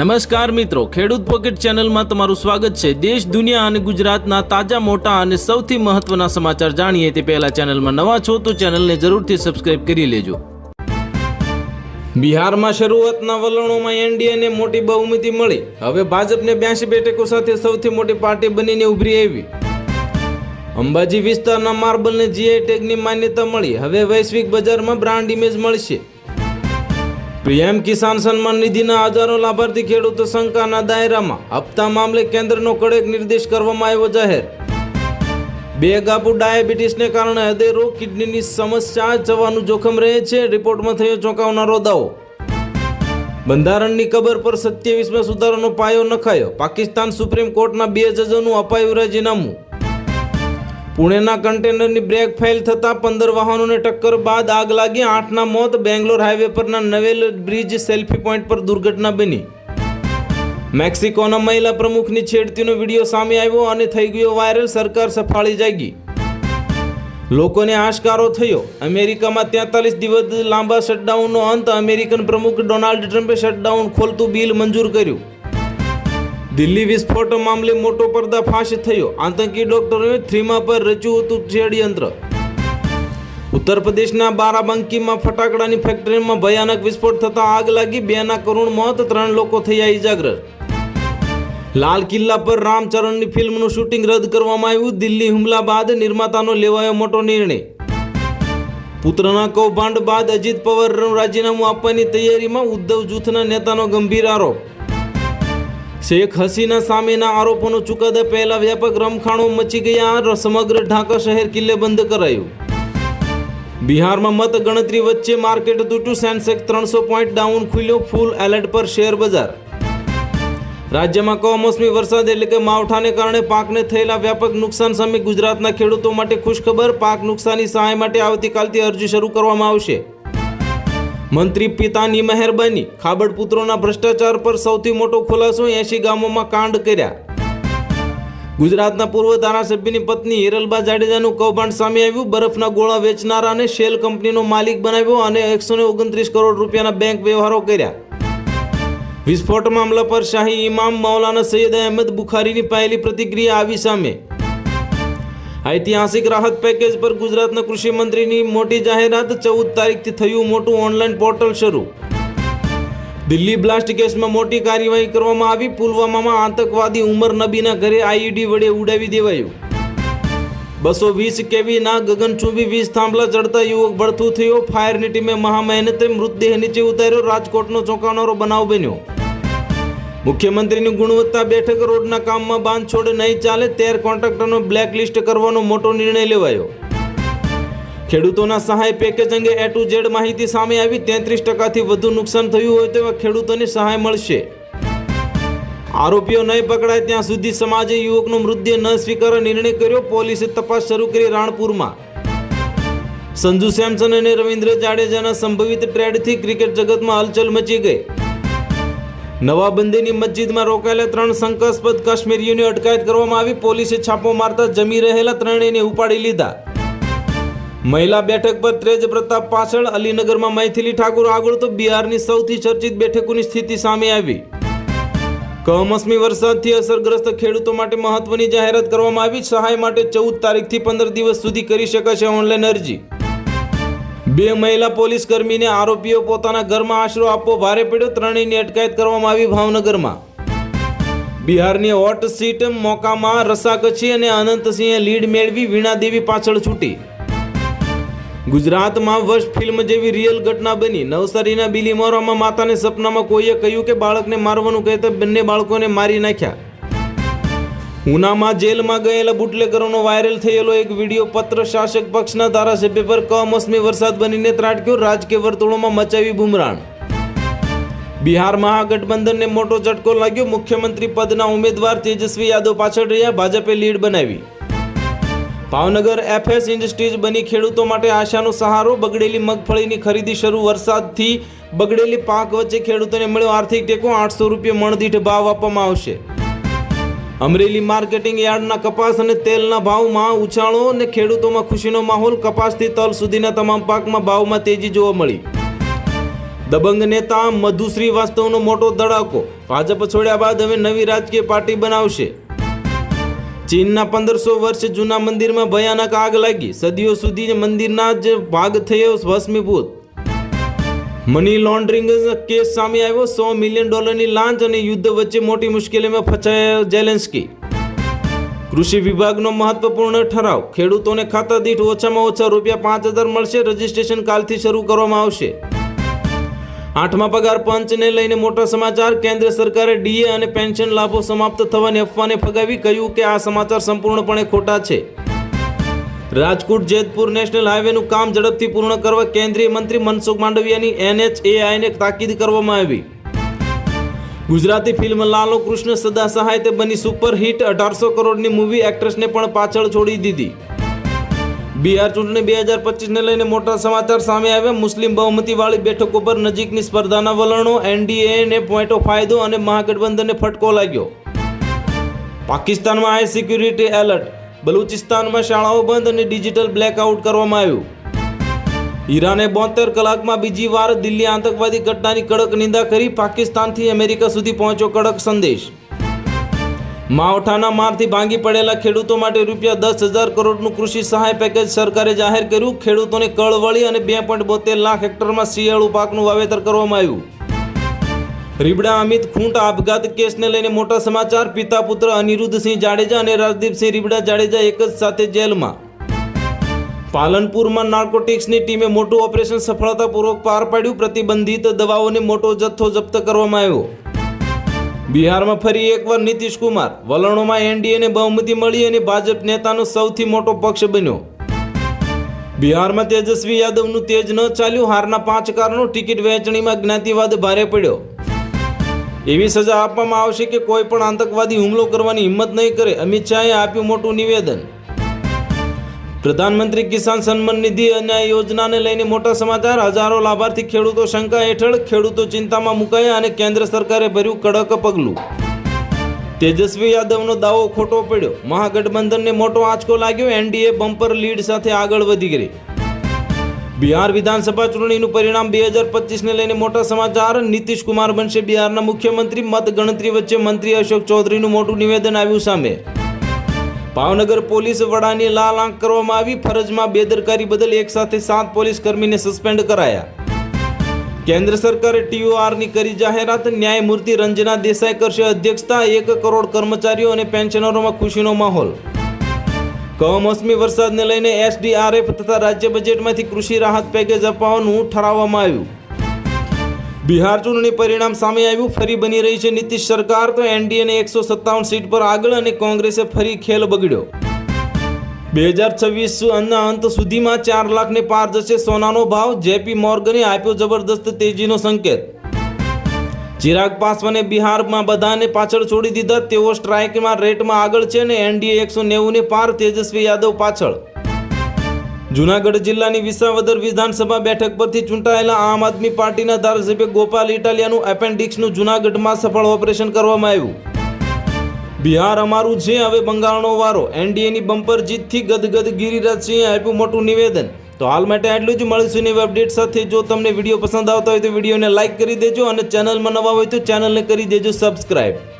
નમસ્કાર મિત્રો, ખેડૂત પોકેટ ચેનલમાં તમારું સ્વાગત છે. દેશ, દુનિયા અને ગુજરાતના તાજા, મોટા અને સૌથી મહત્વના સમાચાર જાણીએ તે પહેલા ચેનલમાં નવા છો તો ચેનલને જરૂરથી સબસ્ક્રાઇબ કરી લેજો. બિહારમાં શરૂઆતના વલણોમાં એનડીએને મોટી બહુમતી મળી. હવે ભાજપને બ્યાસી બેઠકો સાથે સૌથી મોટી પાર્ટી બનીને ઉભરી આવી. અંબાજી વિસ્તારના માર્બલને જીઆઈ ટેગની માન્યતા મળી. હવે વૈશ્વિક બજારમાં બ્રાન્ડ ઇમેજ મળશે. પીએમ કિસાન સન્માન નિધિના હજારો લાભાર્થી ખેડૂતો શંકાના દાયરામાં હપ્તા મામલે કેન્દ્રનો કડક નિર્દેશ કરવામાં આવ્યો જાહેર. બે ગાબુ ડાયાબિટીસને કારણે હૃદય રોગ કિડનીની સમસ્યા જવાનું જોખમ રહે છે, રિપોર્ટમાં થયો ચોંકાવનારો દાવો. બંધારણની કબર પર સત્યાવીસમાં સુધારાનો પાયો નખાયો. પાકિસ્તાન સુપ્રીમ કોર્ટના બે જજોનું અપાયું રાજીનામું. પુણેના કન્ટેનરની બ્રેક ફેલ થતાં પંદર વાહનોને ટક્કર બાદ આગ લાગી. આઠના મોત, બેંગ્લોર હાઈવે પરના નવેલ બ્રિજ સેલ્ફી પોઈન્ટ પર દુર્ઘટના બની. મેક્સિકોના મહિલા પ્રમુખની છેડતીનો વીડિયો સામે આવ્યો અને થઈ ગયો વાયરલ, સરકાર સફાળી જાગી. લોકોને આશકારો થયો. અમેરિકામાં તેતાલીસ દિવસ લાંબા શટડાઉનનો અંત. અમેરિકન પ્રમુખ ડોનાલ્ડ ટ્રમ્પે શટડાઉન ખોલતું બિલ મંજૂર કર્યું. દિલ્હી વિસ્ફોટ મામલે મોટો પર્દાફાશ થયો. આતંકી ડોક્ટરોએ થ્રીમા પર રચ્યું હતું ષડયંત્ર ઉત્તર પ્રદેશના બારાબંકીમાં ફટાકડાની ફેક્ટરીમાં ભયાનક વિસ્ફોટ થતાં આગ લાગી. બેના કરુણ મોત, ત્રણ લોકો થયા ઇજાગ્રસ્ત લાલ કિલ્લા પર રામચરણની ફિલ્મનું શૂટિંગ રદ કરવામાં આવ્યું. દિલ્હી હુમલા બાદ નિર્માતાનો લેવાયો મોટો નિર્ણય. પુત્રના કૌભાંડ બાદ અજીત પવારનું રાજીનામું આપવાની તૈયારીમાં ઉદ્ધવ જૂથના નેતાનો ગંભીર આરોપ. શેખ હસીના સામેના આરોપોનો ચુકાદા પહેલા વ્યાપક રમખાણો મચી ગયા સમગ્ર ઢાકા શહેર કિલ્લે બંધ કરાયું. બિહારમાં મત ગણતરી વચ્ચે માર્કેટ તૂટ્યું, સેન્સેક્સ ત્રણસો પોઈન્ટ ડાઉન ખુલ્યો, ફૂલ એલર્ટ પર શેર બજાર. રાજ્યમાં કમોસમી વરસાદ એટલે કે માવઠાને કારણે પાકને થયેલા વ્યાપક નુકસાન સામે ગુજરાતના ખેડૂતો માટે ખુશખબર. પાક નુકસાની સહાય માટે આવતીકાલથી અરજી શરૂ કરવામાં આવશે. મંત્રી પિતાની મહેરબાની ખાબડપુત્રોના ભ્રષ્ટાચાર પર સૌથી મોટો ખુલાસો એસી ગામોમાં કાંડ કર્યા. ગુજરાતના પૂર્વ ધારાસભ્યની પત્ની હિરલબા જાડેજાનું કૌભાંડ સામે આવ્યું. બરફના ગોળા વેચનારાને શેલ કંપનીનો માલિક બનાવ્યો અને એકસો ઓગણત્રીસ કરોડ રૂપિયાના બેંક વ્યવહારો કર્યા. વિસ્ફોટ મામલા પર શાહી ઇમામ મૌલાના સૈયદ અહેમદ બુખારીની પહેલી પ્રતિક્રિયા આવી સામે. ઐતિહાસિક રાહત પેકેજ પર ગુજરાતના કૃષિ મંત્રીની મોટી જાહેરાત ચૌદ તારીખથી થયું મોટું ઓનલાઈન પોર્ટલ શરૂ. દિલ્હી બ્લાસ્ટ કેસમાં મોટી કાર્યવાહી કરવામાં આવી. પુલવામામાં આતંકવાદી ઉમર નબીના ઘરે આઈઈડી વડે ઉડાવી દેવાયું. બસો વીસ કેવીના ગગનચુંબી વીસ થાંભલા ચડતા યુવક ભડથું થયો. ફાયરની ટીમે મહામહેનતે મૃતદેહ નીચે ઉતાર્યો. રાજકોટનો ચોંકાવનારો બનાવ બન્યો. મુખ્યમંત્રીની ગુણવત્તા બેઠક રોડના કામમાં બાંધછોડ નહીં ચાલે તેર કોન્ટ્રાક્ટરનો બ્લેકલિસ્ટ કરવાનો મોટો નિર્ણય લેવાયો. ખેડૂતોના સહાય પેકેજ અંગે એ ટુ ઝેડ માહિતી સામે આવી તેત્રીસ ટકાથી વધુ નુકસાન થયું હોય તેવા ખેડૂતોને સહાય મળશે. આરોપીઓ નહીં પકડાય ત્યાં સુધી સમાજે યુવકનો મૃતદેહ ન સ્વીકારવા નિર્ણય કર્યો, પોલીસે તપાસ શરૂ કરી રાણપુરમાં. સંજુ સેમસન અને રવિન્દ્ર જાડેજાના સંભવિત ટ્રેડથી ક્રિકેટ જગતમાં હલચલ મચી ગઈ. નવાબંદીની મસ્જિદમાં રોકાયેલા ત્રણ શંકાસ્પદ કાશ્મીરીઓની અટકાયત કરવામાં આવી. પોલીસે છાપો મારતા જમી રહેલા ત્રણેયને ઉપાડી લીધા. મહિલા બેઠક પર ત્રેજ પ્રતાપ પાછળ અલીનગરમાં મૈથિલી ઠાકુર આગળ તો બિહારની સૌથી ચર્ચિત બેઠકોની સ્થિતિ સામે આવી. કમોસમી વરસાદથી અસરગ્રસ્ત ખેડૂતો માટે મહત્વની જાહેરાત કરવામાં આવી. સહાય માટે ચૌદ તારીખથી પંદર દિવસ સુધી કરી શકાશે ઓનલાઈન અરજી. બે મહિલા પોલીસ કર્મીને આરોપીઓ પોતાના ઘરમાં આશરો આપવો ભારે પડ્યો. ત્રણેયની અટકાયત કરવામાં આવી ભાવનગરમાં. બિહારની હોટ સીટ મોકામાં રસાકછી અને અનંતસિંહે લીડ મેળવી, વીણાદેવી પાછળ છૂટી. ગુજરાતમાં વર્ષ ફિલ્મ જેવી રિયલ ઘટના બની. નવસારીના બિલીમોરામાં માતાને સપનામાં કોઈએ કહ્યું કે બાળકને મારવાનું કહેતા બંને બાળકોને મારી નાખ્યા. ઉનામાં જેલમાં ગયેલા બુટલેકરોનો વાયરલ થયેલો એક વીડિયો પત્ર શાસક પક્ષના ધારાસભ્ય પર કમોસમી વરસાદ બનીને ત્રાટક્યો રાજકીય વર્તુળોમાં મચાવી બુમરાણ. બિહાર મહાગઠબંધનને મોટો ઝટકો લાગ્યો. મુખ્યમંત્રી પદના ઉમેદવાર તેજસ્વી યાદવ પાછળ રહ્યા. ભાજપે લીડ બનાવી. ભાવનગર એફએસ ઇન્ડસ્ટ્રીઝ બની ખેડૂતો માટે આશાનો સહારો. બગડેલી મગફળીની ખરીદી શરૂ. વરસાદથી બગડેલી પાક વચ્ચે ખેડૂતોને મળ્યો આર્થિક ટેકો. આઠસો રૂપિયા મણદીઠ ભાવ આપવામાં આવશે. અમરેલી માર્કેટિંગ યાર્ડના કપાસ અને તેલના ભાવમાં ઉછાળો અને ખેડૂતોમાં ખુશીનો માહોલ કપાસથી તલ સુધીના તમામ પાકમાં ભાવમાં તેજી જોવા મળી. દબંગ નેતા મધુ શ્રીવાસ્તવનો મોટો ધડાકો. ભાજપ છોડ્યા બાદ હવે નવી રાજકીય પાર્ટી બનાવશે. ચીનના પંદરસો વર્ષ જૂના મંદિરમાં ભયાનક આગ લાગી. સદીઓ સુધી મંદિરના જ ભાગ થયો ભસ્મીભૂત. મની લોન્ડરિંગ કેસ સામે આવ્યો. સો મિલિયન ડોલરની લાંચ અને યુદ્ધ વચ્ચે મોટી મુશ્કેલીમાં ફસાયા જેલેન્સ્કી કૃષિ વિભાગનો મહત્વપૂર્ણ ઠરાવ. ખેડૂતોને ખાતા દીઠ ઓછામાં ઓછા રૂપિયા પાંચ હજાર મળશે. રજીસ્ટ્રેશન કાલથી શરૂ કરવામાં આવશે. આઠમા પગાર પંચને લઈને મોટા સમાચાર. કેન્દ્ર સરકારે ડીએ અને પેન્શન લાભો સમાપ્ત થવાની અફવાને ફગાવી કહ્યું કે આ સમાચાર સંપૂર્ણપણે ખોટા છે. રાજકોટ જેતપુર નેશનલ હાઈવેનું કામ ઝડપથી પૂર્ણ કરવા કેન્દ્રીય મંત્રી મનસુખ માંડવિયાની એનએચએઆઈને તાકીદ કરવામાં આવી. ગુજરાતી ફિલ્મ લાલો કૃષ્ણ સદા સહાય તે બની સુપરહિટ અઢારસો કરોડની મૂવી એક્ટ્રેસને પણ પાછળ છોડી દીધી. બિહાર ચૂંટણી બે હજાર પચીસને લઈને મોટા સમાચાર સામે આવ્યા. મુસ્લિમ બહુમતીવાળી બેઠકો પર નજીકની સ્પર્ધાના વલણો, એનડીએને પોઈન્ટો ફાયદો અને મહાગઠબંધનને ફટકો લાગ્યો. પાકિસ્તાનમાં હાઈ સિક્યુરિટી એલર્ટ બલુચિસ્તાનમાં શાળાઓ બંધ અને ડિજિટલ બ્લેકઆઉટ કરવામાં આવ્યું. ઈરાને બોતેર કલાકમાં બીજી વાર દિલ્હી આતંકવાદી ઘટનાની કડક નિંદા કરી, પાકિસ્તાનથી અમેરિકા સુધી પહોંચ્યો કડક સંદેશ. માવઠાના મારથી ભાંગી પડેલા ખેડૂતો માટે રૂપિયા દસ હજાર કરોડનું કૃષિ સહાય પેકેજ સરકારે જાહેર કર્યું. ખેડૂતોને કળવળી અને બે પોઈન્ટ બોતેર લાખ હેક્ટરમાં શિયાળુ પાકનું વાવેતર કરવામાં આવ્યું. રીબડા, અમિત ખૂંટ, આપઘાત કેસને લઈને મોટા સમાચાર. પિતા, પુત્ર અનિરુદ્ધસિંહ જાડેજા અને રાજદીપસિંહ રીબડા જાડેજા એક જ સાથે જેલમાં. પાલનપુરમાં નાર્કોટિક્સની ટીમે મોટું ઓપરેશન સફળતાપૂર્વક પાર પાડ્યું. પ્રતિબંધિત દવાઓને મોટો જથ્થો જપ્ત કરવામાં આવ્યો. બિહારમાં ફરી એકવાર નીતિશ કુમાર. વલણોમાં એનડીએને બહુમતી મળી અને ભાજપ નેતાનો સૌથી મોટો પક્ષ બન્યો. બિહારમાં તેજસ્વી યાદવનું તેજ ન ચાલ્યું. હારના પાંચ કારણો ટિકિટ વહેંચણીમાં જ્ઞાતિવાદ ભારે પડ્યો. એવી સજા આપવામાં આવશે કે કોઈ પણ આતંકવાદી હુમલો કરવાની હિંમત નહીં કરે. અમિત શાહે આપ્યું મોટું નિવેદન. પ્રધાનમંત્રી કિસાન સન્માન નિધિ અને યોજનાને લઈને મોટા સમાચાર. હજારો લાભાર્થી ખેડૂતો શંકા હેઠળ, ખેડૂતો ચિંતામાં મુકાયા અને કેન્દ્ર સરકારે ભર્યું કડક પગલું. તેજસ્વી યાદવનો દાવો ખોટો પડ્યો. મહાગઠબંધનને મોટો આંચકો લાગ્યો. એનડીએ બમ્પર લીડ સાથે આગળ વધી ગઈ. બિહાર વિધાનસભા ચૂંટણીનું પરિણામ બે હજાર પચીસને લઈને મોટા સમાચાર. નીતિશ કુમાર બનશે બિહારના મુખ્યમંત્રી. મત ગણતરી વચ્ચે મંત્રી અશોક ચૌધરીનું મોટું નિવેદન આવ્યું સામે. ભાવનગર પોલીસ વડાની લાલ આંખ કરવામાં આવી. ફરજમાં બેદરકારી બદલ એક સાથે સાત પોલીસ કર્મીને સસ્પેન્ડ કરાયા. કેન્દ્ર સરકારે ટીઓઆરની કરી જાહેરાત. ન્યાયમૂર્તિ રંજના દેસાઈ કરશે અધ્યક્ષતા. એક કરોડ કર્મચારીઓ અને પેન્શનરોમાં ખુશીનો માહોલ. કમોસમી વરસાદને લઈને એસડીઆરએફ તથા રાજ્ય બજેટમાંથી કૃષિ રાહત પેકેજ અપાવવાનું ઠરાવવામાં આવ્યું. બિહાર ચૂંટણી પરિણામ સામે આવ્યું, ફરી બની રહી છે નીતિશ સરકાર, તો એનડીએને એકસો સત્તાવન સીટ પર આગળ અને કોંગ્રેસે ફરી ખેલ બગડ્યો. બે હજાર છવ્વીસ અન્ના અંત સુધીમાં ચાર લાખને પાર જશે સોનાનો ભાવ, જેપી મોર્ગને આપ્યો જબરદસ્ત તેજીનો સંકેત. ચિરાગ પાસવાને બિહારમાં બધાને પાછળ છોડી દીધા. તેઓ સ્ટ્રાઇકમાં રેટમાં આગળ છે અને એનડીએ એકસો નેવુંને પાર તેજસ્વી યાદવ પાછળ. જુનાગઢ જિલ્લાની વિસાવદર વિધાનસભા બેઠક પરથી ચૂંટાયેલા આમ આદમી પાર્ટીના ધારાસભ્ય ગોપાલ ઇટાલિયાનું એપેન્ડિક્સનું જુનાગઢમાં સફળ ઓપરેશન કરવામાં આવ્યું. બિહાર અમારું છે, હવે બંગાળનો વારો. એનડીએની બમ્પર જીતથી ગદગદ ગિરિરાજસિંહે આપ્યું મોટું નિવેદન. તો હાલ માટે આટલું જ. મળીશું નવી અપડેટ સાથે. જો તમને વીડિયો પસંદ આવતા હોય તો વિડીયોને લાઇક કરી દેજો અને ચેનલમાં નવા હોય તો ચેનલને કરી દેજો સબસ્ક્રાઈબ